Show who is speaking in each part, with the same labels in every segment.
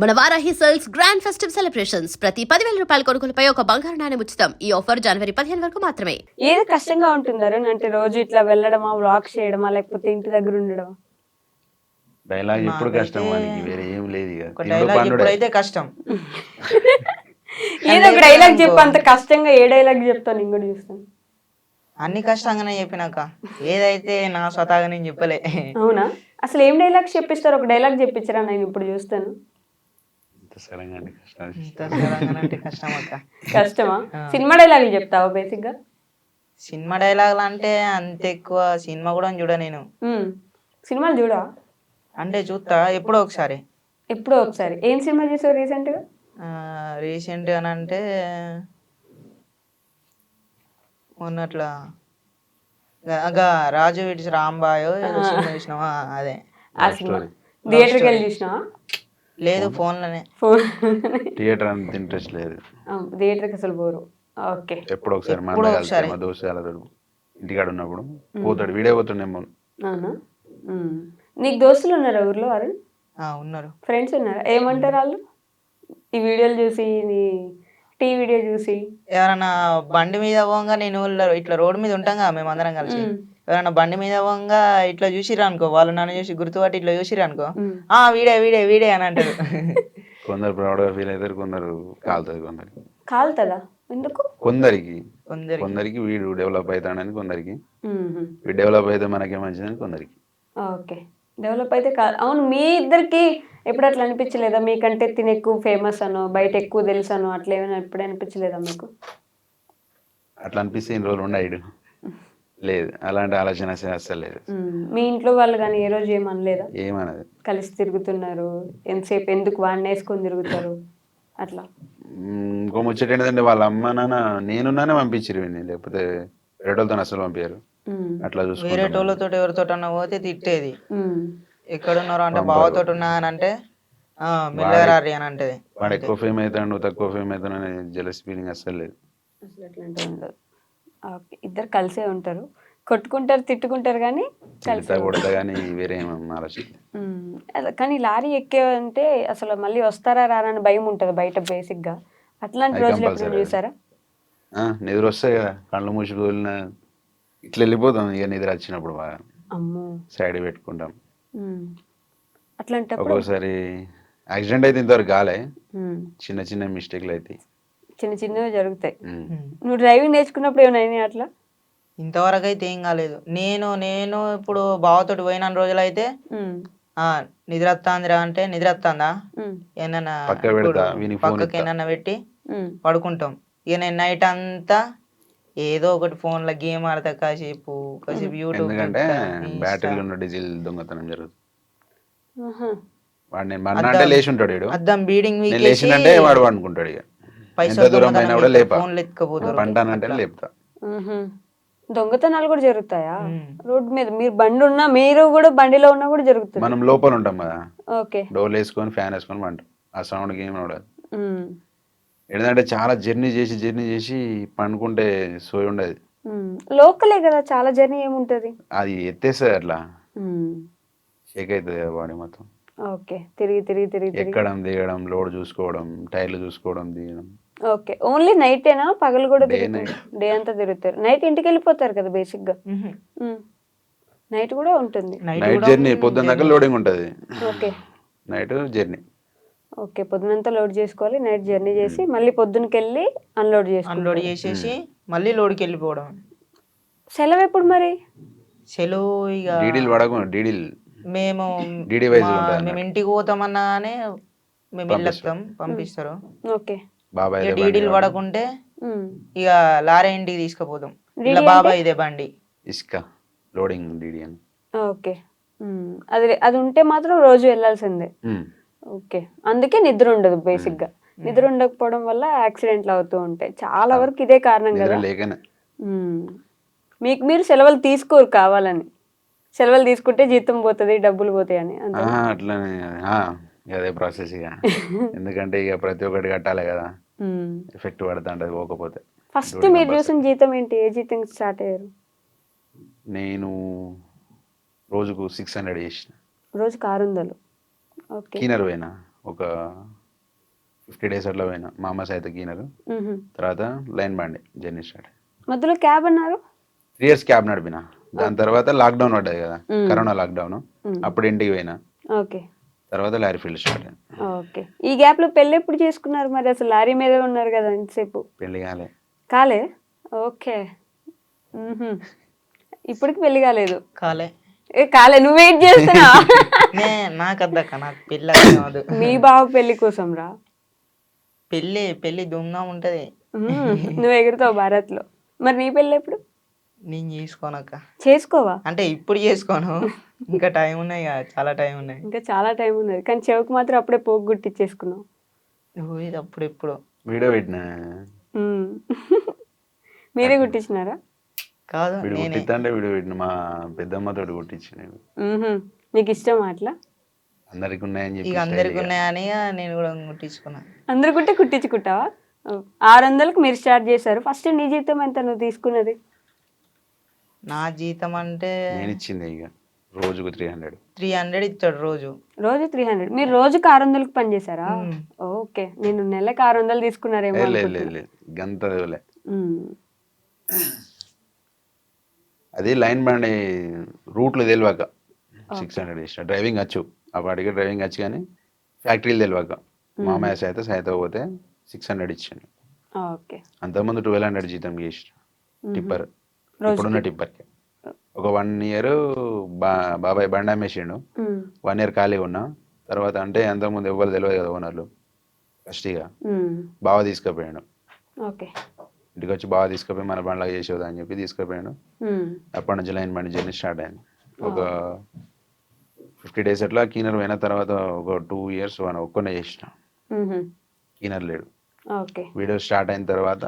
Speaker 1: మన Varahi sales grand festive celebrations. ప్రతి పదివేల రూపాయల కొనుగోలుపై ఒక బంగారు నాణెం ఉచితం. ఈ ఆఫర్ జనవరి పదిహేను వరకు మాత్రమే.
Speaker 2: ఏది కష్టంగా ఉంటుందారు అంటే రోజు ఇట్లా వెళ్ళడమా వ్లాగ్ చేయడమా లేకపోతే ఇంటి దగ్గర ఉండడమా?
Speaker 3: డైలాగ్ ఇప్పుడు
Speaker 4: నాకైతే
Speaker 3: కష్టం మనకి వేరే ఏం లేదు ఇక.
Speaker 4: ఒక
Speaker 3: తిండు
Speaker 4: డైలాగ్
Speaker 3: పండుడే.
Speaker 4: ఇప్పుడైతే కష్టం.
Speaker 2: ఏదో ఒక డైలాగ్ చెప్పు అంత కష్టంగా ఏ డైలాగ్ చెప్తాను నేను కూడా చూస్తాను.
Speaker 4: అన్ని కష్టంగానే చెప్పినాక ఏదైతే నా స్వతహాగా నేను చెప్పలే.
Speaker 2: అవునా? అసలు ఏం డైలాగ్స్ చెప్పిస్తారు? ఒక డైలాగ్ చెప్పించరా నేను ఇప్పుడు చూస్తాను. కష్టమా? సినిమా డైలాగులు చెప్తావా బేసిక్గా
Speaker 4: సినిమా డైలాగులు అంటే అంత ఎక్కువ సినిమా కూడా చూడ నేను.
Speaker 2: సినిమాలు చూడా?
Speaker 4: అంటే చూస్తా ఎప్పుడో ఒకసారి.
Speaker 2: ఎప్పుడో ఒకసారి. ఏం సినిమా చూసావు రీసెంట్గా
Speaker 4: రీసెంట్ అని అంటే మొన్నట్లా గా- గా రాజు విడిచి రాంబాయో చూసినావా? అదే.
Speaker 2: ఆ సినిమా. థియేటర్కి వెళ్ళి చూసినావా?
Speaker 4: లేదు ఫోన్లోనే.
Speaker 2: ఫోన్.
Speaker 3: థియేటర్ అంత ఇంట్రెస్ట్ లేదు.
Speaker 2: థియేటర్కి అసలు పోరు ఓకే.
Speaker 3: ఎప్పుడు ఒకసారి మా అన్న మా దోస్తు వెళ్ళాడు ఇంటికాడ ఉన్నప్పుడు పోతాడు వీడే పోతుండేమో
Speaker 2: అవునా. నీకు దోస్తులు ఉన్నారా ఊర్లో వారు?
Speaker 4: ఆ, ఉన్నారు.
Speaker 2: ఫ్రెండ్స్ ఉన్నారా? ఏమంటారు వాళ్ళు? ఈ వీడియోలు చూసి నీ టీ వీడియో చూసి.
Speaker 4: ఎవరైనా బండి మీద పోగా నేను ఇట్లా రోడ్డు మీద ఉంటాం కదా మేము అందరం కలిసి. ఎవరైనా బండి మీద పోగా ఇట్లా చూసిర్రు అనుకో వాళ్ళు నన్ను చూసి గుర్తుపట్టి ఇట్లా చూసిర్రు అనుకో. ఆ వీడే వీడే వీడే అని అంటారు.
Speaker 3: కొందరు ప్రౌడ్గా ఫీల్ అవుతారు కొందరు కాలుతుంది కొందరికి.
Speaker 2: కాలుతుందా ఎందుకు?
Speaker 3: కొందరికి.
Speaker 4: కొందరికి.
Speaker 3: కొందరికి వీడు డెవలప్ అవుతాడని కొందరికి. వీడు డెవలప్ అయితే మనకే మంచిదని కొందరికి.
Speaker 2: ఓకే. డెవలప్ అయితే కాదు అవును మీ ఇద్దరికి ఎప్పుడు అట్లా అనిపించలేదా? మీకంటే తిని ఎక్కువ ఫేమస్ అనో బయట ఎక్కువ తెలుసు అనో అట్లా ఏమైనా ఎప్పుడు అనిపించలేదా మీకు?
Speaker 3: అట్లా అనిపిస్తే ఇన్ని రోజులు ఉండాడు లేదు. అలాంటి ఆలోచన అసలు లేదు.
Speaker 2: మీ ఇంట్లో వాళ్ళు కానీ ఏ రోజు ఏమనలేదా?
Speaker 3: ఏమన్నది
Speaker 2: కలిసి తిరుగుతున్నారు. ఎంతసేపు ఎందుకు వాడిని వేసుకొని తిరుగుతారు? అట్లా.
Speaker 3: ఇంకో ముచ్చట ఏంటంటే వాళ్ళ అమ్మ నాన్న నేనున్నానే పంపించారు వీడిని. లేకపోతే వేరేటోళ్ళతో అసలు పంపించారు. అట్లా
Speaker 4: వేరే
Speaker 3: చూసుకుంటాను
Speaker 4: టోళ్ళతో ఎవరితోటి అన్న పోతే తిట్టేది. ఎక్కడున్నారో అంటే బావతో ఉన్నా అని అంటే ఆ మిల్లరారి అని అంటది.
Speaker 3: వాడు ఎక్కువ ఫేమ్ అవుతాడు నువ్వు తక్కువ ఫేమ్ అవుతాడు అనే జెలస్ ఫీలింగ్ అస్సలు లేదు.
Speaker 2: అసలు ఓకే ఇద్దరు కలిసే ఉంటారు. కొట్టుకుంటారు తిట్టుకుంటారు కానీ కలిసి
Speaker 3: కానీ వేరే
Speaker 2: కానీ లారీ ఎక్కేవంటే అసలు మళ్ళీ వస్తారా రారా అని భయం ఉంటుంది బయట బేసిక్గా అట్లాంటి రోజులు ఎప్పుడు. చూసారా?
Speaker 3: నిద్ర వస్తాయి కదా కళ్ళు మూసుకొని ఇట్లా వెళ్ళిపోతాం ఇక నిద్ర వచ్చినప్పుడు బాగా సైడ్ పెట్టుకుంటాం.
Speaker 2: అట్లాంటప్పుడు
Speaker 3: ఒక్కోసారి యాక్సిడెంట్ అయితే ఇంతవరకు కాలే. చిన్న చిన్న మిస్టేక్లు అయితే.
Speaker 2: చిన్న చిన్నవి జరుగుతాయి. నువ్వు డ్రైవింగ్ నేర్చుకున్నప్పుడు ఏమైనా అయినాయి అట్లా
Speaker 4: ఇంతవరకు అయితే ఏం కాలేదు నేను నేను ఇప్పుడు బావతోటి పోయిన రోజులైతే
Speaker 2: ఉమ్.
Speaker 4: ఆ నిద్ర వస్తాందిరా అంటే నిద్ర వస్తుందా. ఏమన్నా పక్కకి. ఏమన్నా పెట్టి. పడుకుంటాం ఇక నేను నైట్ అంతా ఏదో ఒకటి phone లో గేమ్ ఆడతా కాసేపు కాసేపు యూట్యూబ్
Speaker 3: ఎందుకంటే. బ్యాటరీలో ఉన్న డీజిల్ దొంగతనం జరుగుతుంది. వాడు నేను లేచి ఉంటాడు వీడు
Speaker 4: అద్దం బీడింగ్
Speaker 3: లేచిందంటే వాడు పడుకుంటాడు ఇక ఎంత దూరం కూడా లేపా? లేపుతా.
Speaker 2: దొంగతనాలు కూడా జరుగుతాయా. రోడ్ మీద మీరు బండి ఉన్నా మీరు కూడా బండిలో ఉన్నా కూడా జరుగుతుంది
Speaker 3: మనం లోపల ఉంటాం కదా.
Speaker 2: ఓకే.
Speaker 3: డోర్లు వేసుకొని ఫ్యాన్ వేసుకొని పంటాం. ఆ ఏమి ఉండదు.
Speaker 2: ఉమ్.
Speaker 3: ఏంటంటే చాలా జర్నీ చేసి జర్నీ చేసి పండుకుంటే సోయి ఉండదు.
Speaker 2: లోకలే కదా చాలా జర్నీ ఏముంటది?
Speaker 3: అది ఎత్తేస్తుంది అట్లా. షేక్ అవుతుంది బాడీ మొత్తం.
Speaker 2: ఓకే. తిరిగి తిరిగి తిరిగి.
Speaker 3: ఎక్కడం దిగడం లోడ్ చూసుకోవడం టైర్లు చూసుకోవడం దిగడం.
Speaker 2: ఓకే. ఓన్లీ నైటేనా? పగలు కూడా డే అంతా తిరుగుతారు. నైట్ ఇంటికి వెళ్ళిపోతారు కదా బేసిక్గా నైట్ కూడా ఉంటుంది.
Speaker 4: నైట్
Speaker 3: నైట్ జర్నీ పొద్దున్న దాకా లోడింగ్ ఉంటుంది.
Speaker 2: ఓకే.
Speaker 3: నైట్ జర్నీ
Speaker 2: ఓకే పొద్దునంతా లోడ్ చేసుకోవాలి నైట్ జర్నీ చేసి మళ్ళీ పొద్దునకి వెళ్ళి అన్లోడ్ చేసుకోవాలి.
Speaker 4: అన్లోడ్ చేసేసి మళ్ళీ లోడ్కి వెళ్ళిపోవడం.
Speaker 2: సెలవు ఎప్పుడు మరి?
Speaker 4: సెలవు ఇక
Speaker 3: డీడీలు పడకు డీడీలు.
Speaker 4: మేము మా-
Speaker 3: ఉంటుంది
Speaker 4: మేము ఇంటికి పోతామన్నా కానీ మేము వెళ్ళొస్తాం పంపిస్తారు.
Speaker 2: ఓకే.
Speaker 3: బాబాయ్
Speaker 4: డీడీలు పడకుంటే. ఇక లారీ ఇంటికి తీసుకుపోతాం
Speaker 2: DD
Speaker 4: ఇలా? బాబాయ్ ఇదే బండి.
Speaker 3: ఇసుక లోడింగ్ డీడీ అని.
Speaker 2: ఓకే. అది అది ఉంటే మాత్రం రోజు వెళ్ళాల్సిందే. ఓకే. అందుకే నిద్ర ఉండదు బేసిక్గా నిద్ర ఉండకపోవడం వల్ల యాక్సిడెంట్లు అవుతూ ఉంటాయి. చాలా వరకు ఇదే కారణం కదా. మీకు మీరు సెలవులు తీసుకోరు కావాలని. సెలవులు తీసుకుంటే జీతం పోతుంది డబ్బులు పోతాయి అని.
Speaker 3: అట్లనే. అదే ప్రాసెస్ ఇక. ఎందుకంటే ఇక ప్రతి ఒక్కటి కట్టాలి కదా. ఎఫెక్ట్ పడుతుంటది పోకపోతే.
Speaker 2: ఫస్ట్ మీరు చూసిన జీతం ఏంటి? ఏ జీతం స్టార్ట్ అయ్యారు?
Speaker 3: నేను రోజుకు సిక్స్ హండ్రెడ్ చేసిన.
Speaker 2: రోజుకి ఆరు వందలు. ఓకే
Speaker 3: కీనర్ పోయినా. ఒక ఫిఫ్టీ డేస్ అట్లా పోయినా. మా అమ్మ సైతం కీనరు
Speaker 2: మ్హూ.
Speaker 3: తర్వాత లైన్ బండి జర్నీ స్టార్ట్
Speaker 2: మధ్యలో క్యాబ్ అన్నారు?
Speaker 3: త్రీ ఇయర్స్ క్యాబ్ నడిపిన. దాని తర్వాత లాక్డౌన్ పడ్డది కదా.
Speaker 2: మ్మ్.
Speaker 3: కరోనా లాక్డౌన్
Speaker 2: మ్మ్.
Speaker 3: అప్పుడు ఇంటికి పోయినా.
Speaker 2: ఓకే
Speaker 3: తర్వాత లారీ ఫీల్డ్ స్టార్ట్ అయింది
Speaker 2: ఓకే. ఈ గ్యాప్లో పెళ్ళి ఎప్పుడు చేసుకున్నారు మరి? అసలు లారీ మీదే ఉన్నారు కదా ఇంతసేపు.
Speaker 3: పెళ్ళి కాలే.
Speaker 2: కాలే? ఓకే. ఇప్పటికి పెళ్ళి కాలేదు.
Speaker 4: కాలే.
Speaker 2: ఏ కాలే. నువ్వు వెయిట్ చేస్తున్నా
Speaker 4: నే నాకు అద్దక్క నాకు పెళ్ళి కాదు.
Speaker 2: మీ బావ పెళ్ళి కోసం రా.
Speaker 4: పెళ్ళి పెళ్ళి దుమ్దాం ఉంటది.
Speaker 2: నువ్వు ఎగురుతావు భారత్లో మరి నీ పెళ్ళి ఎప్పుడు?
Speaker 4: నేను చేసుకోనక్క
Speaker 2: చేసుకోవా?
Speaker 4: అంటే ఇప్పుడు చేసుకోను. ఇంకా టైం ఉన్నాయి కదా చాలా టైం ఉన్నాయి.
Speaker 2: ఇంకా చాలా టైం ఉన్నది. కానీ చెవికి మాత్రం అప్పుడే పోగు గుట్టిచ్చేసుకున్నావు
Speaker 4: ఓ, ఇది అప్పుడు ఎప్పుడు.
Speaker 3: వీడియో పెట్టిన.
Speaker 2: మీరే గుట్టించినారా
Speaker 4: కాదు
Speaker 3: వీడు
Speaker 4: నేనే.
Speaker 3: కుట్టిద్దంటే వీడియో పెట్టిన. మా పెద్దమ్మతో కుట్టించిన
Speaker 2: మ్హూ. నీకు ఇష్టం అట్లా?
Speaker 3: అందరికి ఉన్నాయని చెప్పి
Speaker 4: ఇక అందరికి ఉన్నాయని ఇక నేను కూడా కుట్టించుకున్నా
Speaker 2: అందరు కుట్టే కుట్టించుకుంటావా ఆరు వందలకు మీరు స్టార్ట్ చేశారు. ఫస్ట్ నీ జీతం ఎంత నువ్వు తీసుకున్నది?
Speaker 4: నా జీతం అంటే
Speaker 3: నేను ఇచ్చింది ఇక. రోజుకు త్రీ హండ్రెడ్
Speaker 4: త్రీ హండ్రెడ్ ఇస్తాడు రోజు.
Speaker 2: రోజు త్రీ హండ్రెడ్ మీరు రోజుకి ఆరు వందలకు పని చేశారా. ఓకే. నేను నెలకు ఆరు వందలు తీసుకున్నారేమో
Speaker 3: లేదు లేదు
Speaker 2: అనుకుంటున్నా.
Speaker 3: లేదు గంత. అది లైన్ బండి రూట్లు తెలియక సిక్స్ హండ్రెడ్ ఇచ్చిన డ్రైవింగ్ వచ్చు ఆ పాటికి డ్రైవింగ్ వచ్చు కానీ ఫ్యాక్టరీలు తెలియక మామయ్య సైతం సైతం పోతే సిక్స్ హండ్రెడ్ ఇచ్చాను
Speaker 2: ఓకే.
Speaker 3: అంతకుముందు ట్వెల్వ్ హండ్రెడ్ జీతం చేసిన టిప్పర్? ఇప్పుడున్న టిప్పర్కి. ఒక వన్ ఇయర్ బా బాబాయ్ బండి అమ్మేసిండు
Speaker 2: మ్మ్.
Speaker 3: వన్ ఇయర్ ఖాళీ ఉన్నా. తర్వాత అంటే అంతకుముందు ఎవ్వరు తెలియదు కదా ఓనర్లు.
Speaker 2: మ్మ్.
Speaker 3: బావ తీసుకుపోయాడు. ఇంటికి వచ్చి బాగా తీసుకుపోయి మన బండ్లాగా చేసేదా అని చెప్పి తీసుకుపోయాడు. అప్పటి నుంచి లైన్ బండి జర్నీ స్టార్ట్ అయింది. ఒక ఫిఫ్టీ డేస్ అట్లా కీనర్ పోయిన తర్వాత ఒక టూ ఇయర్స్ వన్ ఒక్కనే చేసిన. కీనర్ లేడు. వీడియో స్టార్ట్ అయిన తర్వాత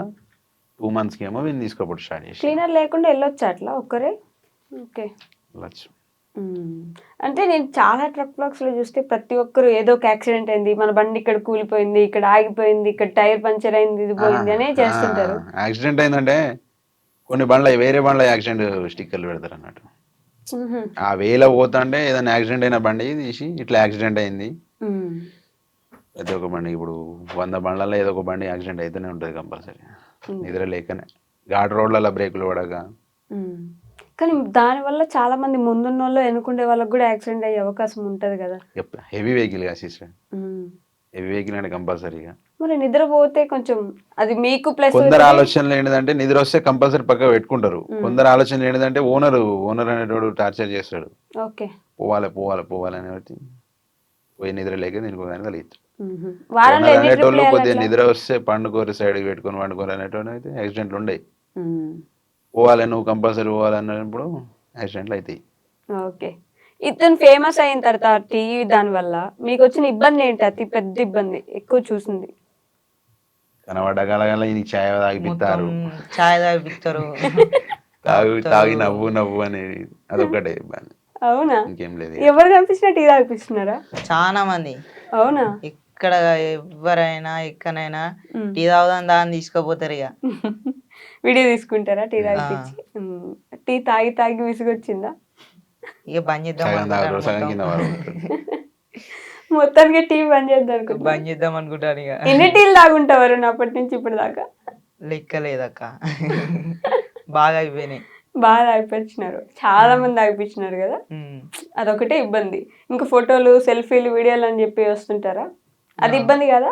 Speaker 3: టూ మంత్స్కి ఏమో వీని తీసుకోపోవడం స్టార్ట్ చేసి.
Speaker 2: క్లీనర్ లేకుండా వెళ్ళొచ్చా అట్లా ఒక్కరే? ఓకే.
Speaker 3: వెళ్ళొచ్చు.
Speaker 2: మ్మ్. అంటే నేను చాలా ట్రక్ బ్లాక్స్లో చూస్తే ప్రతి ఒక్కరు ఏదో ఒక యాక్సిడెంట్ అయింది మన బండి ఇక్కడ కూలిపోయింది ఇక్కడ ఆగిపోయింది ఇక్కడ టైర్ పంచర్ అయింది ఇది పోయింది అనే చేస్తుంటారు.
Speaker 3: యాక్సిడెంట్ అయిందంటే కొన్ని బండ్ల వేరే బండ్ల యాక్సిడెంట్ స్టిక్కర్లు పెడతారు అన్నట్టు. ఆ వేలో పోతుంటే ఏదైనా యాక్సిడెంట్ అయిన బండి తీసి ఇట్లా యాక్సిడెంట్ అయింది. ప్రతి ఒక్క బండి ఇప్పుడు వంద బండ్లలో ఏదో ఒక బండి యాక్సిడెంట్ అయితేనే ఉంటుంది కంపల్సరీ. నిద్ర లేకనే. ఘాట్ రోడ్లలో బ్రేకులు
Speaker 2: మ్మ్. కానీ దానివల్ల చాలా మంది ముందున్న వాళ్ళు వెనుకుండే వాళ్ళకి కూడా యాక్సిడెంట్ అయ్యే అవకాశం ఉంటది కదా.
Speaker 3: హెవీ వెహికల్ కదా సిస్టర్. హెవీ వెహికల్ అంటే కంపల్సరీగా
Speaker 2: మరి నిద్రపోతే కొంచెం అది మీకు ప్లస్
Speaker 3: కొందరు ఆలోచనలు ఏంటిదంటే నిద్ర వస్తే కంపల్సరీ పక్క పెట్టుకుంటారు. కొందరు ఆలోచనలు ఏంటిదంటే ఓనర్ ఓనర్ అనేటోడు టార్చర్ చేస్తాడు.
Speaker 2: ఓకే.
Speaker 3: పోవాలి పోవాలి పోవాలి అనేది పోయి నిద్ర లేక దానికి కలిగిస్తాడు అనేటోళ్ళు కొద్దిగా నిద్ర వస్తే పండుకోరు సైడ్కి పెట్టుకొని పండుకోరు అనేటోళ్ళు అయితే యాక్సిడెంట్లు ఉండయి.
Speaker 2: మ్మ్.
Speaker 3: పోవాలి నువ్వు కంపల్సరీ పోవాలి అన్నప్పుడు యాక్సిడెంట్లు అవుతాయి
Speaker 2: ఓకే. ఇతను ఫేమస్ అయిన తర్వాత టీవీ దాని వల్ల మీకు వచ్చిన ఇబ్బంది ఏంటి? అతి పెద్ద ఇబ్బంది. ఎక్కువ చూసింది.
Speaker 3: కనబడ్డ కలగల ఈ ఛాయ్ తాగిపిస్తారు.
Speaker 4: ఛాయ్ తాగిపిస్తారు.
Speaker 3: తాగి తాగి నవ్వు నవ్వు అనేది అదొకటే ఇబ్బంది.
Speaker 2: అవునా?
Speaker 3: ఇంకేం లేదు
Speaker 2: ఎవరు కనిపించినా టీ తాగిపిస్తున్నారా?
Speaker 4: చాలా మంది.
Speaker 2: అవునా?
Speaker 4: ఇక్కడ ఎవరైనా ఎక్కడైనా
Speaker 2: మ్మ్.
Speaker 4: టీ తాగుదాం దాన్ని తీసుకుపోతారు ఇక.
Speaker 2: వీడియో తీసుకుంటారా? టీ తాగిపించి మ్మ్. టీ తాగి తాగి విసుగొచ్చిందా?
Speaker 4: ఇక బంద్ చేద్దాం మొత్తం.
Speaker 2: మొత్తానికి టీ బంద్ చేద్దాం అనుకుంటున్నా
Speaker 4: బంద్ చేద్దాం అనుకుంటాను ఇక.
Speaker 2: ఎన్ని టీలు తాగుంటావారు అప్పటి నుంచి ఇప్పుడు దాకా?
Speaker 4: లెక్క లేదక్క. బాగా అయిపోయినాయి.
Speaker 2: బాగా తాగిపించినారు చాలా మంది తాగిపించినారు కదా. అదొకటే ఇబ్బంది. ఇంకా ఫోటోలు సెల్ఫీలు వీడియోలు అని చెప్పి వస్తుంటారా? అది ఇబ్బంది కదా?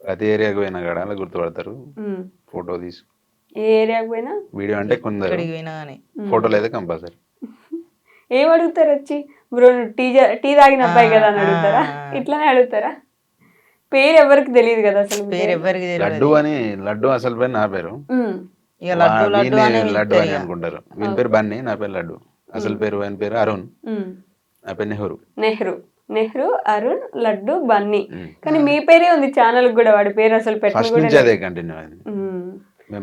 Speaker 3: ప్రతి ఏరియాకి పోయినా కూడా? అలా గుర్తుపడతారు. ఫోటో తీసు.
Speaker 2: ఏ ఏరియాకి పోయినా?
Speaker 3: వీడియో అంటే కొందరు. ఫోటోలు అయితే కంపల్సరీ?
Speaker 2: ఏం అడుగుతారు వచ్చి? బ్రో టీ టీ తాగిన అబ్బాయి కదా అని అడుగుతారా. ఇట్లానే అడుగుతారా? పేరు ఎవరికి తెలియదు కదా అసలు
Speaker 4: పేరు ఎవరికి
Speaker 3: లడ్డు అని లడ్డు అసలు పేరు నా పేరు.
Speaker 4: లడ్డు అనే.
Speaker 3: అనుకుంటారు. వీని పేరు బన్నీ నా పేరు లడ్డు. అసలు పేరు ఆయన పేరు అరుణ్. నా పేరు నెహ్రూ.
Speaker 2: నెహ్రూ. నెహ్రూ అరుణ్ లడ్డు బన్నీ. కానీ మీ పేరే ఉంది ఛానల్ కూడా వాడి పేరు అసలు
Speaker 3: అయింది
Speaker 2: మ్మ్.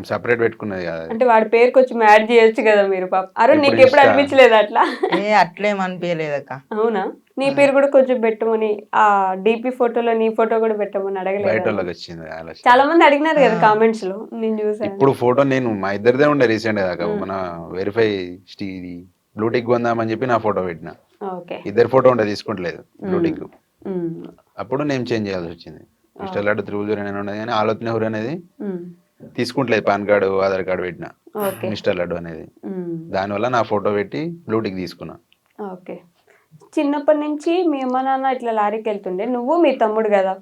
Speaker 3: సపరేట్ పెట్టుకున్నది కదా
Speaker 2: అంటే వాడి పేరు కొంచెం యాడ్ చేయొచ్చు కదా మీరు పాప. అరుణ్ నీకు ఎప్పుడు అనిపించలేదు అట్లా?
Speaker 4: ఏ అట్లేం అనిపించలేదక్క
Speaker 2: అవునా? నీ పేరు కూడా కొంచెం పెట్టమని ఆ డిపి ఫోటోలో నీ ఫోటో కూడా పెట్టమని అడగలేదు?
Speaker 3: వచ్చింది
Speaker 2: చాలా మంది అడిగినారు కదా కామెంట్స్లో నేను చూసాను
Speaker 3: ఇప్పుడు ఫోటో నేను మా ఇద్దరిదే ఉండే రీసెంట్ దాకా మన వెరిఫై బ్లూటిక్ కొందామని చెప్పి నా ఫోటో పెట్టిన. ఇద్దరు ఫోటో ఉండే తీసుకుంటలేదు బ్లూటిక్
Speaker 2: మ్మ్.
Speaker 3: అప్పుడు నేను చేంజ్ చేయాల్సి వచ్చింది. Mister Laddu triple zero nine ఉన్నది కానీ ఆలోచన నెహ్రూ అనేది. తీసుకుంటలేదు పాన్ కార్డు ఆధార్ కార్డు పెట్టిన. మిస్టర్ లడ్డు అనేది. దానివల్ల నా ఫోటో పెట్టి బ్లూటిక్ తీసుకున్నా.
Speaker 2: ఓకే. చిన్నప్పటి నుంచి మీ అమ్మ నాన్న ఇట్లా లారీకి వెళ్తుండే నువ్వు మీ తమ్ముడు కదా?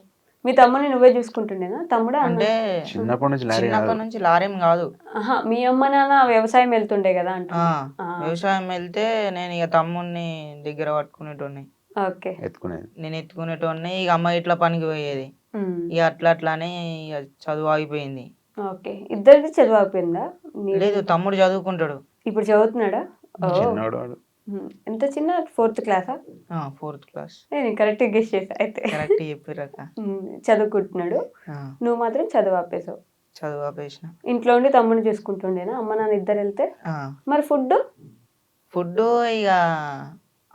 Speaker 2: మీ తమ్ముని నువ్వే చూసుకుంటుండేనా? తమ్ముడా?
Speaker 4: అంటే
Speaker 3: చిన్నప్పటి నుంచి లారీ
Speaker 4: చిన్నప్పటి నుంచి లారీం కాదు.
Speaker 2: ఆహా, మీ అమ్మ నాన్న వ్యవసాయం వెళ్తుండే కదా అంట
Speaker 4: ఆ. వ్యవసాయం వెళ్తే నేను ఇక తమ్ముడిని దగ్గర పట్టుకునేటోడిని.
Speaker 2: ఓకే.
Speaker 3: ఎత్తుకునేది.
Speaker 4: నేను ఎత్తుకునేటోడిని ఇక అమ్మ ఇట్లా పనికి పోయేది.
Speaker 2: ఉమ్.
Speaker 4: ఇక అట్లా అట్లానే ఇక చదువు ఆగిపోయింది.
Speaker 2: ఓకే. ఇద్దరిది చదువు అయిపోయిందా నీ-
Speaker 4: లేదు తమ్ముడు చదువుకుంటాడు.
Speaker 2: ఇప్పుడు చదువుతున్నాడా? ఓ.
Speaker 3: వాడు.
Speaker 2: ఎంత చిన్న? ఫోర్త్ క్లాసా
Speaker 4: ఫోర్త్ క్లాస్
Speaker 2: నేను కరెక్ట్ గెస్ చేసా అయితే.
Speaker 4: కరెక్ట్ చెప్పిరక
Speaker 2: చదువుకుంటున్నాడు. నువ్వు మాత్రం చదువు ఆపేసావు.
Speaker 4: చదువు ఆపేసిన.
Speaker 2: ఇంట్లో ఉండి తమ్ముని చూసుకుంటుండేనా? అమ్మ నాన్న ఇద్దరు వెళ్తే? మరి ఫుడ్
Speaker 4: ఫుడ్ ఇక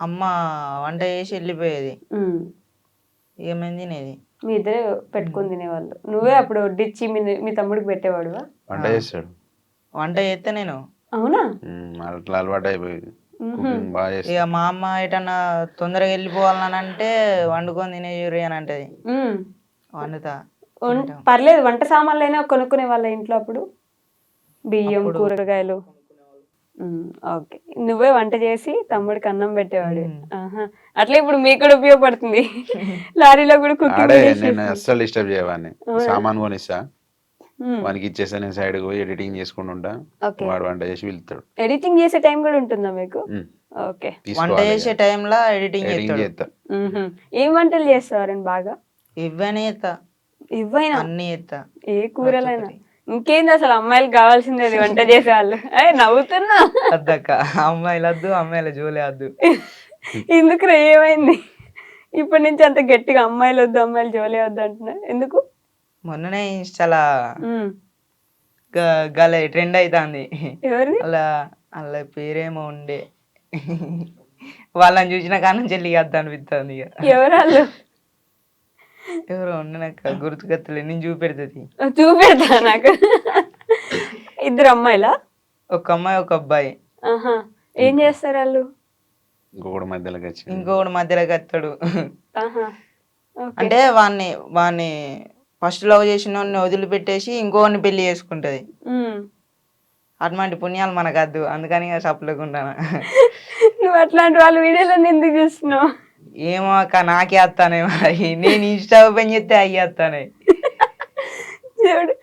Speaker 4: అమ్మ వంట చేసి వెళ్ళిపోయేది. ఇక మేము తినేది.
Speaker 2: మీ ఇద్దరే పెట్టుకొని తినేవాళ్ళు. నువ్వే అప్పుడు వడ్డిచ్చి మీ మీ తమ్ముడికి పెట్టేవాడువా?
Speaker 3: వంట చేస్తాడు.
Speaker 4: వంట చేస్తే నేను.
Speaker 2: అవునా?
Speaker 3: అట్లా అలవాటు అయిపోయింది కుకింగ్ బాగా చేస్తాడు
Speaker 4: ఇక మా అమ్మ ఎటన్నా తొందరగా వెళ్ళిపోవాలని అంటే వండుకొని తినేయూరి అని అంటది.
Speaker 2: ఉమ్.
Speaker 4: వండుతా.
Speaker 2: ఉన్- పర్లేదు వంట సామాన్లు అయినా కొనుక్కునే వాళ్ళ ఇంట్లో అప్పుడు. బియ్యం కూరగాయలు. Um, okay. నువ్వే వంట చేసి తమ్ముడికి అన్నం పెట్టేవాడు. ఆహా. అట్లా ఇప్పుడు మీకు కూడా ఉపయోగపడుతుంది. లారీలో కూడా కుకింగ్
Speaker 3: ఆడే నేను అస్సలు డిస్టర్బ్ చేయవాడిని. సామాన్ కొనిస్తా. వానికి ఇచ్చేస్తా నేను సైడ్ పోయి ఎడిటింగ్ చేసుకుంటుంటా వాడు వంట చేసి వెళ్తాడు
Speaker 2: ఎడిటింగ్ చేసే టైం కూడా ఉంటుందా మీకు? ఓకే.
Speaker 4: వంట చేసే టైంలో ఎడిటింగ్
Speaker 3: చేస్తా.
Speaker 2: ఏం వంటలు చేస్తావారండి బాగా?
Speaker 4: ఇవ్వని ఎత్తా
Speaker 2: ఇవ్వైనా?
Speaker 4: అన్ని ఎత్తా
Speaker 2: ఏ కూరలైనా? ఇంకేంది అసలు అమ్మాయిలకు కావాల్సింది అది వంట చేసే వాళ్ళు అయ్యి నవ్వుతున్నా.
Speaker 4: అద్దక్క అమ్మాయిలు వద్దు అమ్మాయిల జోలే వద్దు.
Speaker 2: ఎందుకు ఏమైంది? ఇప్పటి నుంచి అంత గట్టిగా అమ్మాయిలు వద్దు అమ్మాయిలు జోలే వద్దు అంటున్నా. ఎందుకు?
Speaker 4: మొన్ననే ఇన్స్టాలా. గ- గల ట్రెండ్ అవుతుంది అలా అలా పేరేమో ఉండే. వాళ్ళని చూసిన నుంచి వెళ్ళి వద్ద అనిపిస్తుంది ఇక.
Speaker 2: ఎవరు వాళ్ళు
Speaker 4: ఎవరో ఉండే నాకు గుర్తుకత్తలే. నేను చూపెడుతుంది.
Speaker 2: చూపెడతా నాకు. ఇద్దరు అమ్మాయిలా?
Speaker 4: ఒక అమ్మాయి ఒక అబ్బాయి.
Speaker 2: ఏం చేస్తారు వాళ్ళు?
Speaker 3: ఇంకొకటి మధ్యలోకి వచ్చి
Speaker 4: ఇంకొకటి మధ్యలోకి వస్తాడు
Speaker 2: ఆహా. ఓకే.
Speaker 4: అంటే వాడిని వాడిని ఫస్ట్ లవ్ చేసిన వాడిని వదిలిపెట్టేసి ఇంకోని పెళ్ళి చేసుకుంటది. అటువంటి పుణ్యాలు మనకు వద్దు అందుకని ఇక సప్పులేకుండాను
Speaker 2: నువ్వు అట్లాంటి వాళ్ళ వీడియోలో ఎందుకు చూస్తున్నావు?
Speaker 4: ఏమో అక్క నాకే వస్తానే మరి. నేను ఇన్స్టా ఓపెన్ చేస్తే అయ్యి వస్తానే.
Speaker 2: చూడు.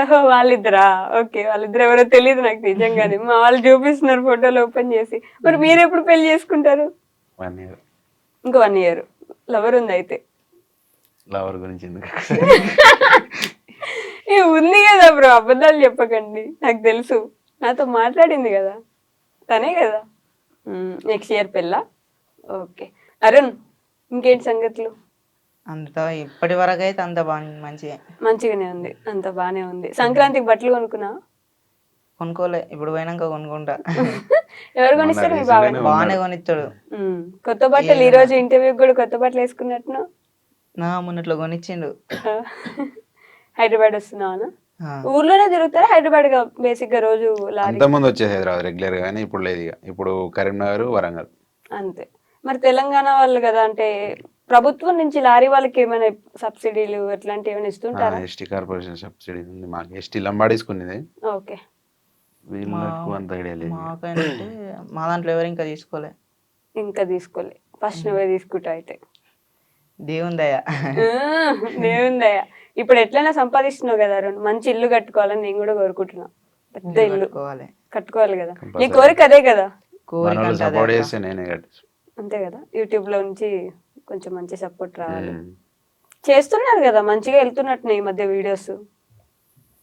Speaker 2: ఓహో వాళ్ళిద్దరా? ఓకే వాళ్ళిద్దరు ఎవరో తెలియదు నాకు నిజంగానే. మా వాళ్ళు చూపిస్తున్నారు ఫోటోలు ఓపెన్ చేసి. మరి మీరు ఎప్పుడు పెళ్ళి చేసుకుంటారు?
Speaker 3: One year.
Speaker 2: ఇంకో వన్ ఇయర్. లవర్ ఉంది అయితే
Speaker 3: లవర్ గురించి ఎందుకు?
Speaker 2: ఏ ఉంది కదా బ్రో అబద్ధాలు చెప్పకండి. నాకు తెలుసు. నాతో మాట్లాడింది కదా. తనే కదా. నెక్స్ట్ ఇయర్ పెళ్ళా? ఓకే. అరుణ్ ఇంకేంటి సంగతులు?
Speaker 4: అంత ఇప్పటి వరకు అయితే అంత బాగా మంచిగా.
Speaker 2: మంచిగానే ఉంది. అంత బానే ఉంది. సంక్రాంతికి బట్టలు కొనుక్కున్నా?
Speaker 4: కొనుక్కోలే. ఇప్పుడు పోయినాక కొనుక్కుంటా.
Speaker 2: ఎవరు కొనిస్తారు మీ బాగా
Speaker 3: recentగానే
Speaker 4: బాగానే కొనిస్తాడు.
Speaker 2: కొత్త బట్టలు ఈ రోజు ఇంటర్వ్యూకి కూడా కొత్త బట్టలు వేసుకున్నట్టును
Speaker 4: నా మొన్నట్లో కొనిచ్చిండు.
Speaker 2: హైదరాబాద్ వస్తున్నావా
Speaker 4: ఆ,
Speaker 2: ఊర్లోనే తిరుగుతారా? హైదరాబాద్గా బేసిక్గా రోజు లారీ?
Speaker 3: అంతకుముందు వచ్చేది హైదరాబాద్ రెగ్యులర్ కానీ ఇప్పుడు లేదు ఇక. ఇప్పుడు కరీంనగర్ వరంగల్.
Speaker 2: అంతే. మరి తెలంగాణ వాళ్ళు కదా అంటే ప్రభుత్వం నుంచి లారీ వాళ్ళకి ఏమైనా సబ్సిడీలు అట్లాంటివి ఏమైనా ఇస్తుంటారా?
Speaker 3: ఎస్టీ కార్పొరేషన్ సబ్సిడీ ఉంది మాకు. ఎస్టీ లంబాడీసుకునేది.
Speaker 2: ఓకే.
Speaker 3: వీళ్ళకు అంత ఐడియా లేదు.
Speaker 4: మాకంటే మా దాంట్లో ఎవరు ఇంకా తీసుకోలే.
Speaker 2: ఇంకా తీసుకోలే. ఫస్ట్ నువ్వే తీసుకుంటా అయితే.
Speaker 4: దేవుని దయ.
Speaker 2: దేవుందయ్య ఇప్పుడు ఎట్లైనా సంపాదిస్తున్నావు కదా అరుణ్ మంచి ఇల్లు కట్టుకోవాలని నేను కూడా కోరుకుంటున్నా. పెద్ద ఇల్లు
Speaker 4: కట్టుకోవాలి.
Speaker 2: కదా. నీ కోరిక అదే కదా. అంతే కదా. యూట్యూబ్లో నుంచి కొంచెం మంచి సపోర్ట్ రావాలి. చేస్తున్నారు కదా మంచిగా వెళ్తున్నట్టున్నాయి ఈ మధ్య వీడియోస్.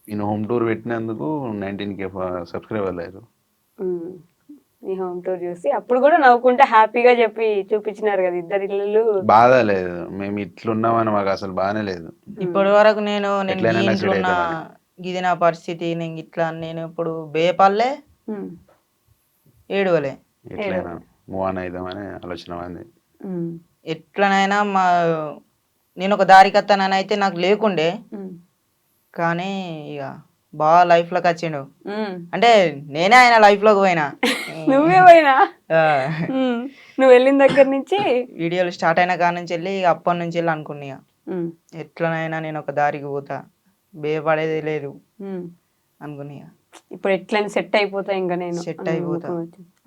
Speaker 3: నేను హోమ్ టూర్ పెట్టినందుకు నైన్టీన్ కే సబ్స్క్రైబర్ లేరు
Speaker 2: నీ హోమ్ టూర్ చూసి అప్పుడు కూడా నవ్వుకుంటే హ్యాపీగా చెప్పి చూపించినారు కదా ఇద్దరు ఇల్లు
Speaker 3: బాధ లేదు. మేము ఇట్లున్నామని మాకు అసలు బాగానే లేదు.
Speaker 4: ఇప్పటి వరకు నేను నేను. ఇది నా పరిస్థితి నేను ఇట్లా నేను ఇప్పుడు బేపల్లే ఏడువలే.
Speaker 3: ఎట్లయినా మూవ్ ఆన్ అవుదామని ఆలోచన ఉంది
Speaker 2: ఉమ్,
Speaker 4: ఎట్లనైనా మా నేను ఒక దారికి వస్తానని అయితే నాకు లేకుండే. కానీ ఇక బాగా లైఫ్లోకి వచ్చిండు. అంటే నేనే ఆయన లైఫ్లోకి పోయినా.
Speaker 2: నువ్వే పోయినా?
Speaker 4: ఆ,
Speaker 2: ఉమ్, నువ్వు వెళ్ళిన దగ్గర నుంచి?
Speaker 4: వీడియోలు స్టార్ట్ అయిన కాడ నుంచి వెళ్ళి అప్పటి నుంచి వెళ్ళి అనుకున్నా ఎట్లనైనా నేను ఒక దారికి పోతా. భయపడేది లేదు. అనుకున్నా.
Speaker 2: ఇప్పుడు ఎట్లని సెట్ అయిపోతా ఇంకా నేను. అన్న
Speaker 4: అయిపోతా.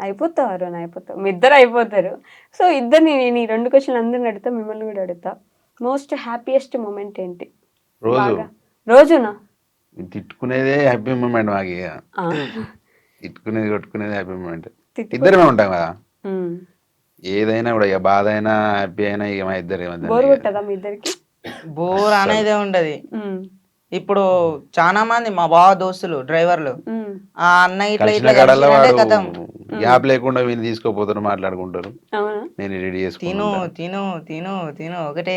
Speaker 2: అయిపోతావు అరుణ్ అయిపోతావు. మీ ఇద్దరు అయిపోతారు. సో ఇద్దరిని నేను ఈ రెండు క్వశ్చన్లు అందరిని అడుగుతా మిమ్మల్ని కూడా అడుగుతా. మోస్ట్ హ్యాపీయెస్ట్ మూమెంట్ ఏంటి?
Speaker 3: రోజు.
Speaker 2: బాగా. రోజునా?
Speaker 3: తిట్టుకునేదే హ్యాపీ మూమెంట్ మాకు తిట్టుకునేది కొట్టుకునేది హ్యాపీ మూమెంట్ ఇద్దరమే ఉంటాం కదా. ఏదైనా కూడా ఇక బాధ అయినా హ్యాపీ అయినా ఇక మా ఇద్దరి
Speaker 2: బోర్ కొట్టదా మీ ఇద్దరికి?
Speaker 4: బోర్ అనేదే ఉండదు. ఇప్పుడు చాలా మంది మా బావ దోస్తులు డ్రైవర్లు. ఆ అన్న ఇట్లా ఇట్లా
Speaker 3: గ్యాప్ లేకుండా వీళ్ళు తీసుకోపోతారు మాట్లాడుకుంటారు.
Speaker 2: అవునా?
Speaker 3: నేను రెడీ
Speaker 4: తిను తిను తిను తిను ఒకటే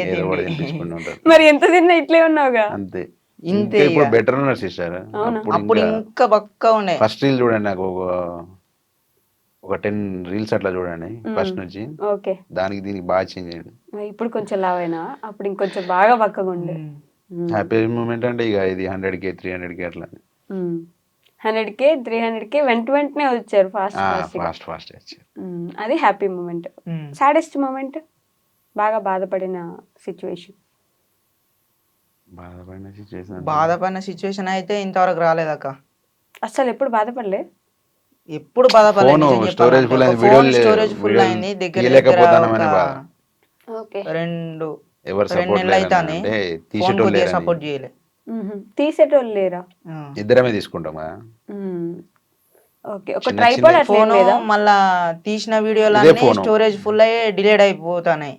Speaker 2: మరి ఎంత తిన్నా ఇట్లే ఉన్నావుగా?
Speaker 3: అంతే.
Speaker 4: ఇంతే
Speaker 3: ఇప్పుడు. బెటర్ ఉన్నారు సిస్టర్.
Speaker 4: అప్పుడు ఇంకా బక్క ఉండే.
Speaker 3: ఫస్ట్ రీల్ చూడండి నాకు ఒక ఒక టెన్ రీల్స్ అట్లా చూడండి ఫస్ట్ నుంచి.
Speaker 2: ఓకే.
Speaker 3: దానికి దీనికి బాగా చేంజ్ అయ్యింది
Speaker 2: ఇప్పుడు కొంచెం లావైనా అప్పుడు ఇంకొంచెం బాగా పక్కగా ఉండే.
Speaker 3: హ్యాపీ మూమెంట్ అంటే ఇక ఇది hundred K three hundred K అట్లా.
Speaker 2: Hundred K three hundred K వెంట వెంటనే వచ్చారు ఫాస్ట్ ఫాస్ట్
Speaker 3: ఫాస్ట్ వచ్చారు.
Speaker 2: అది హ్యాపీ మూమెంట్. సాడెస్ట్ మూమెంట్ బాగా బాధపడిన సిచ్యువేషన్
Speaker 3: బాధపడిన సిచ్యువేషన్
Speaker 4: బాధపడిన సిచ్యువేషన్ అయితే ఇంతవరకు రాలేదక్క.
Speaker 2: అసలు ఎప్పుడు బాధపడలే?
Speaker 4: ఎప్పుడు బాధపడలేదు
Speaker 3: స్టోరేజ్ ఫుల్. అయింది
Speaker 4: ఫోన్
Speaker 3: వీడియోలు
Speaker 4: స్టోరేజ్ ఫుల్ అయింది దగ్గర దగ్గర రెండు
Speaker 3: ఎవరు సపోర్ట్ అంటే తీసేటోళ్ళు.
Speaker 4: సపోర్ట్ చేయలే.
Speaker 2: తీసేటోళ్ళు లేరా.
Speaker 3: ఇద్దరమే తీసుకుంటాం కదా
Speaker 2: ఓకే. ఒక
Speaker 3: చిన్న
Speaker 2: ట్రైపాడ్
Speaker 3: చిన్న
Speaker 2: అట్లా ఏం
Speaker 4: ఫోన్ మళ్ళా తీసిన వీడియోలు
Speaker 3: ఇదే
Speaker 4: అన్ని
Speaker 3: ఫోను.
Speaker 4: స్టోరేజ్ ఫుల్ అయ్యి డిలేట్ అయిపోతాయి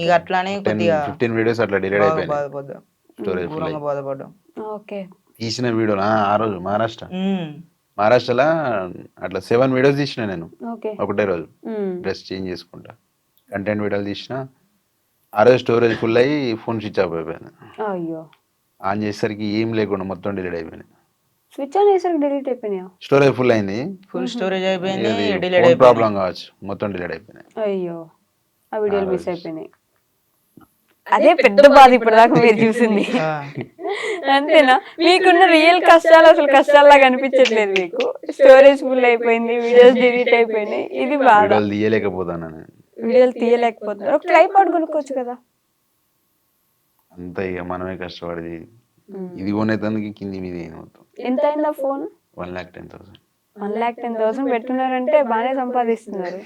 Speaker 4: ఇక అట్లానే కొద్దిగా
Speaker 3: ఫిఫ్టీన్ వీడియోస్ అట్లా డిలీట్
Speaker 4: బాధపడ్డా.
Speaker 3: స్టోరేజ్ ఫుల్
Speaker 4: ఘోరంగా బాధపడ్డాం.
Speaker 2: ఓకే.
Speaker 3: తీసిన వీడియోలు ఆ ఆ రోజు మహారాష్ట్ర. మహారాష్ట్రలో అట్లా సెవెన్ వీడియోస్ తీసిన నేను. ఒకటే రోజు. డ్రెస్ చేంజ్ చేసుకుంటా. కంటెంట్ వీడియోలు తీసిన. ఆ రోజు స్టోరేజ్ ఫుల్ అయ్యి ఫోన్ స్విచ్ ఆఫ్ అయిపోయింది.
Speaker 2: అయ్యో.
Speaker 3: ఆన్ చేసేసరికి ఏం లేకుండా మొత్తం డిలీట్ అయిపోయింది
Speaker 2: స్విచ్ ఆన్ చేసరికి డిలీట్ అయిపోయినాయా?
Speaker 3: స్టోరేజ్ ఫుల్ అయింది.
Speaker 4: ఫుల్ స్టోరేజ్ అయిపోయింది డిలేట్ అయిపోయింది.
Speaker 3: ప్రాబ్లం కావచ్చు. మొత్తం డిలీట్ అయిపోయినాయి.
Speaker 2: అయ్యో. ఆ వీడియోలు మిస్. అయిపోయినాయి. అదే పెద్ద బాధ ఇప్పటిదాకా మీరు చూసింది. అంతేనా? మీకున్న రియల్ కష్టాలు అసలు కష్టాల్లా కనిపించట్లేదు మీకు. స్టోరేజ్ ఫుల్ అయిపోయింది వీడియోస్ డిలీట్ అయిపోయినాయి ఇది బాధ.
Speaker 3: వీడియోలు తీయలేకపోతాను
Speaker 2: వీడియోలు తీయలేకపోతున్నారు. ఒక ట్రైపాడ్ కొనుక్కోవచ్చు కదా.
Speaker 3: అంతా ఇక మనమే కష్టపడి ఇది కొనేదానికి కింది మీద
Speaker 2: ఎంత అయిందా phone?
Speaker 3: One lakh ten thousand.
Speaker 2: One lakh ten thousand పెట్టున్నారంటే బాగానే సంపాదిస్తున్నారు.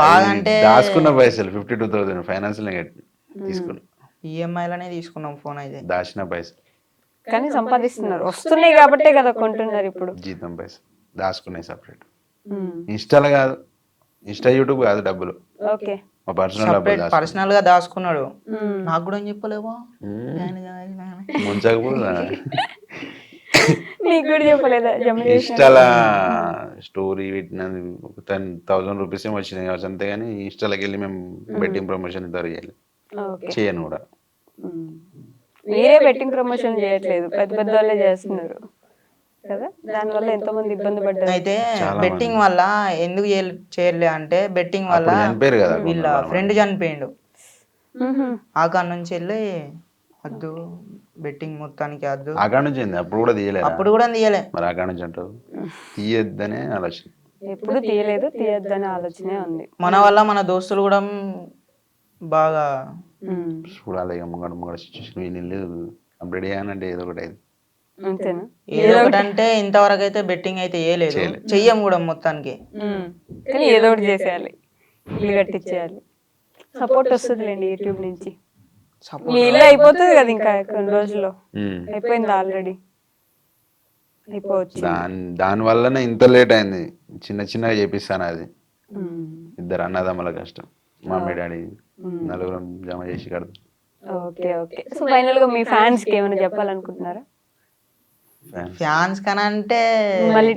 Speaker 4: బాగా అంటే
Speaker 3: దాచుకున్న పైసలు ఫిఫ్టీ టూ థౌసండ్ ఫైనాన్స్ తీసుకున్నా.
Speaker 4: ఈఎంఐలోనే తీసుకున్నాం ఫోన్ అయితే.
Speaker 3: దాచిన పైసలు
Speaker 2: కానీ సంపాదిస్తున్నారు. వస్తున్నాయి కాబట్టే కదా కొంటున్నారు ఇప్పుడు.
Speaker 3: జీతం పైసలు దాచుకున్నాయి సపరేట్ ఇన్స్టాలో కాదు. ఇన్స్టా యూట్యూబ్ కాదు డబ్బులు.
Speaker 2: ఓకే.
Speaker 3: మా పర్సనల్.
Speaker 4: పర్సనల్గా దాచుకున్నాడు. నాకు కూడా ఏం చెప్పలేవా.
Speaker 3: ముంచకపోతే
Speaker 2: నీకు కూడా చెప్పలేదా?
Speaker 3: ఇన్స్టాలా స్టోరీ పెట్టిన ఒక టెన్ థౌసండ్ రూపీస్ ఏమో వచ్చినాయి కావచ్చు. అంతేగాని ఇన్స్టాలోకి వెళ్ళి మేము బెట్టింగ్ ప్రమోషన్ ఇద్దరు చేయాలి చేయను కూడా.
Speaker 2: మీరే బెట్టింగ్ ప్రమోషన్ చేయట్లేదు. పెద్ద పెద్ద వాళ్ళే చేస్తున్నారు. కదా? దానివల్ల ఎంతో మంది ఇబ్బంది పడ్డారు.
Speaker 4: అయితే బెట్టింగ్ వల్ల ఎందుకు చేయలే- అంటే బెట్టింగ్ వల్ల వీళ్ళ. ఫ్రెండ్ చనిపోయిండు.
Speaker 2: ఉహు.
Speaker 4: ఆ కాడ నుంచి వెళ్ళి వద్దు బెట్టింగ్ మొత్తానికి వద్దు.
Speaker 3: ఆ కాడ నుంచి? అప్పుడు కూడా తీయలేదు?
Speaker 4: అప్పుడు కూడా తీయలే.
Speaker 3: మరి ఆ కాడ నుంచి అంటావు? తీయొద్దనే ఆలోచన.
Speaker 2: ఎప్పుడు తీయలేదు తీయొద్దనే ఆలోచనే ఉంది.
Speaker 4: మన వల్ల మన దోస్తులు కూడా బాగా.
Speaker 3: చూడాలి ఇక ముంగడ ముంగడ సిచ్యువేషన్ వీళ్ళు కంప్లీట్ చేయాలంటే ఏదో ఒకటి
Speaker 2: అంతేనా?
Speaker 4: ఏదో ఒకటి అంటే ఇంతవరకు అయితే బెట్టింగ్ అయితే చేయలేదు. చెయ్యం కూడా మొత్తానికి.
Speaker 2: కానీ ఏదో ఒకటి చేసేయాలి. ఇల్లు కట్టించేయాలి. సపోర్ట్ వస్తుందిలేండి యూట్యూబ్ నుంచి. మీ ఇల్లు అయిపోతుంది కదా ఇంకా కొన్ని రోజుల్లో. అయిపోయింది ఆల్రెడీ అయిపోవచ్చు.
Speaker 3: దాని వల్లనే ఇంత లేట్ అయింది. చిన్న చిన్నగా చేపిస్తాను అది. ఇద్దరు అన్నదమ్ముల కష్టం. మమ్మీ డాడీ నలుగురం జమ చేసి కడతాం.
Speaker 2: ఓకే ఓకే సో ఫైనల్గా మీ ఫ్యాన్స్కి ఏమైనా చెప్పాలనుకుంటున్నారా?
Speaker 4: ఫ్యాన్స్ కన్నా అంటే
Speaker 2: మళ్ళీ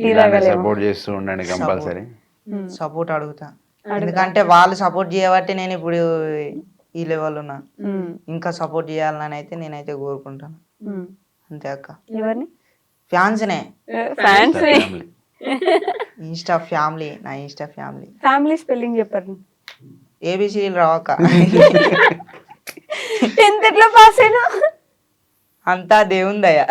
Speaker 3: సపోర్ట్ చేస్తూ ఉండండి కంపల్సరీ.
Speaker 4: సపోర్ట్ అడుగుతా. ఎందుకంటే వాళ్ళు సపోర్ట్ చేయబట్టి నేను ఇప్పుడు ఈ లెవెల్ ఉన్నా. ఇంకా సపోర్ట్ చేయాలని అయితే నేనైతే కోరుకుంటాను. అంతే అక్క.
Speaker 2: ఎవరిని? ఫ్యాన్స్
Speaker 3: ఫ్యామిలీ
Speaker 4: ఇన్స్టా ఫ్యామిలీ నా ఇన్స్టా ఫ్యామిలీ
Speaker 2: ఫ్యామిలీ స్పెల్లింగ్ చెప్పండి
Speaker 4: ఏబిసిడీలు రావక్క
Speaker 2: ఎంత ఎట్లా పాస్ అయినా?
Speaker 4: అంతా దేవుందయ్యా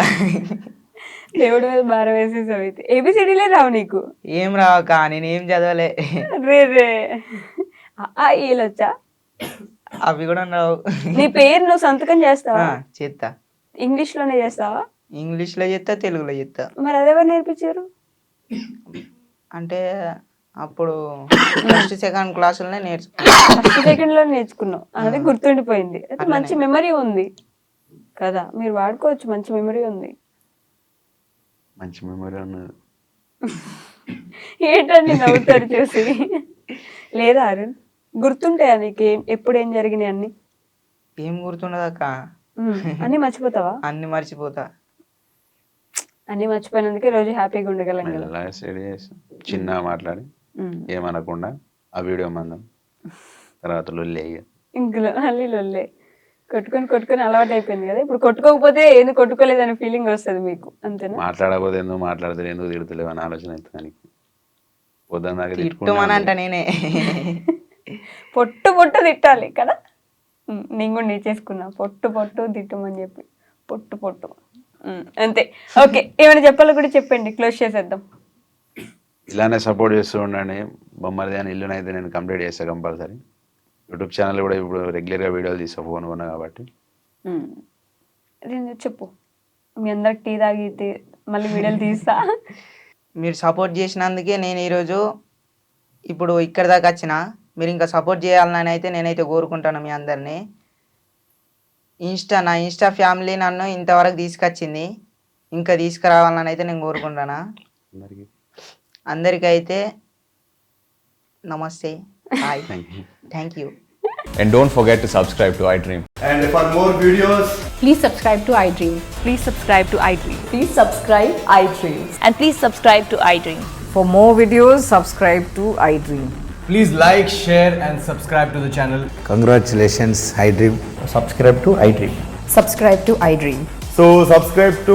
Speaker 2: దేవుడి మీద భారం వేసేసావు అయితే. ఏబిసిడీలే రావు నీకు?
Speaker 4: ఏం రావక్క నేను ఏం చదవలే.
Speaker 2: రే రే. ఆ, వచ్చా?
Speaker 4: అవి కూడా రావు.
Speaker 2: నీ పేరు నువ్వు సంతకం చేస్తావా?
Speaker 4: చేస్తా
Speaker 2: ఇంగ్లీష్లోనే చేస్తావా?
Speaker 4: ఇంగ్లీష్లో చేస్తా తెలుగులో చేస్తా
Speaker 2: మరి అదెవరు నేర్పించారు?
Speaker 4: అంటే అప్పుడు ఫస్ట్ సెకండ్ క్లాసులోనే నేర్చుకో
Speaker 2: ఫస్ట్ సెకండ్లో నేర్చుకున్నావు అది గుర్తుండిపోయింది. అయితే మంచి మెమరీ ఉంది. కదా మీరు వాడుకోవచ్చు మంచి మెమరీ ఉంది.
Speaker 3: మంచి మెమరీ ఉన్నది
Speaker 2: ఏంటండి నవ్వుతారు చూసి? లేదా అరుణ్ గుర్తుంటాయా నీకు ఏం- ఎప్పుడు ఏం జరిగినాయి అన్ని?
Speaker 4: ఏం గుర్తుండదు అక్క.
Speaker 2: అన్ని మర్చిపోతావా?
Speaker 4: అన్ని మర్చిపోతా.
Speaker 2: అన్ని మర్చిపోయినందుకే రోజు హ్యాపీగా ఉండగలం కదా.
Speaker 3: మెల్లగా స్టడీ చేసి చిన్నగా మాట్లాడి. ఏమనకుండా ఆ వీడియో మందం తర్వాత లొల్లి ఇక.
Speaker 2: మళ్ళీ లొల్లే. కొట్టుకొని కొట్టుకొని అలవాటు అయిపోయింది కదా. ఇప్పుడు కొట్టుకోకపోతే ఎందుకు కొట్టుకోలేదనే ఫీలింగ్ వస్తుంది మీకు అంతేనా?
Speaker 3: మాట్లాడకపోతే ఎందుకు మాట్లాడతారు ఎందుకు తిడతలేవు అని ఆలోచన అవుతుంది దానికి. పొద్దున్న
Speaker 4: అంట నేనే.
Speaker 2: పొట్టు పొట్టు తిట్టాలి కదా. నేను కూడా నేర్చేసుకున్నా పొట్టు పొట్టు తిట్టమని చెప్పి. పొట్టు పొట్టు. అంతే. ఓకే ఏమైనా చెప్పాలో కూడా చెప్పండి. క్లోజ్ చేసేద్దాం.
Speaker 3: ఇలానే సపోర్ట్ చేస్తూ ఉండండి. బొమ్మలది అని ఇల్లునైతే నేను కంప్లీట్ చేస్తాను కంపల్సరీ యూట్యూబ్ ఛానల్ కూడా ఇప్పుడు రెగ్యులర్గా వీడియోలు తీస్తా ఫోన్ కొన్నా కాబట్టి.
Speaker 2: చెప్పు. మీ అందరికి టీ తాగి తీ- మళ్ళీ వీడియోలు తీస్తా.
Speaker 4: మీరు సపోర్ట్ చేసినందుకే నేను ఈరోజు ఇప్పుడు ఇక్కడ దాకా వచ్చిన. మీరు ఇంకా సపోర్ట్ చేయాలని అయితే నేనైతే కోరుకుంటాను మీ అందరినీ. ఇన్స్టా నా ఇన్స్టా ఫ్యామిలీ నన్ను ఇంతవరకు తీసుకొచ్చింది. ఇంకా తీసుకురావాలని అయితే నేను కోరుకుంటానా?
Speaker 3: అందరికీ.
Speaker 4: అందరికైతే నమస్తే hi
Speaker 3: thank you
Speaker 5: And don't forget to subscribe to iDream.
Speaker 6: And for more videos,
Speaker 7: Please subscribe to iDream.
Speaker 8: Please subscribe to iDream.
Speaker 7: Please subscribe iDream.
Speaker 8: And please subscribe to iDream.
Speaker 7: For more videos, subscribe to iDream.
Speaker 9: Please like, share, and subscribe to the channel.
Speaker 10: Congratulations, iDream. Subscribe to iDream.
Speaker 7: Subscribe to iDream.
Speaker 6: so subscribe to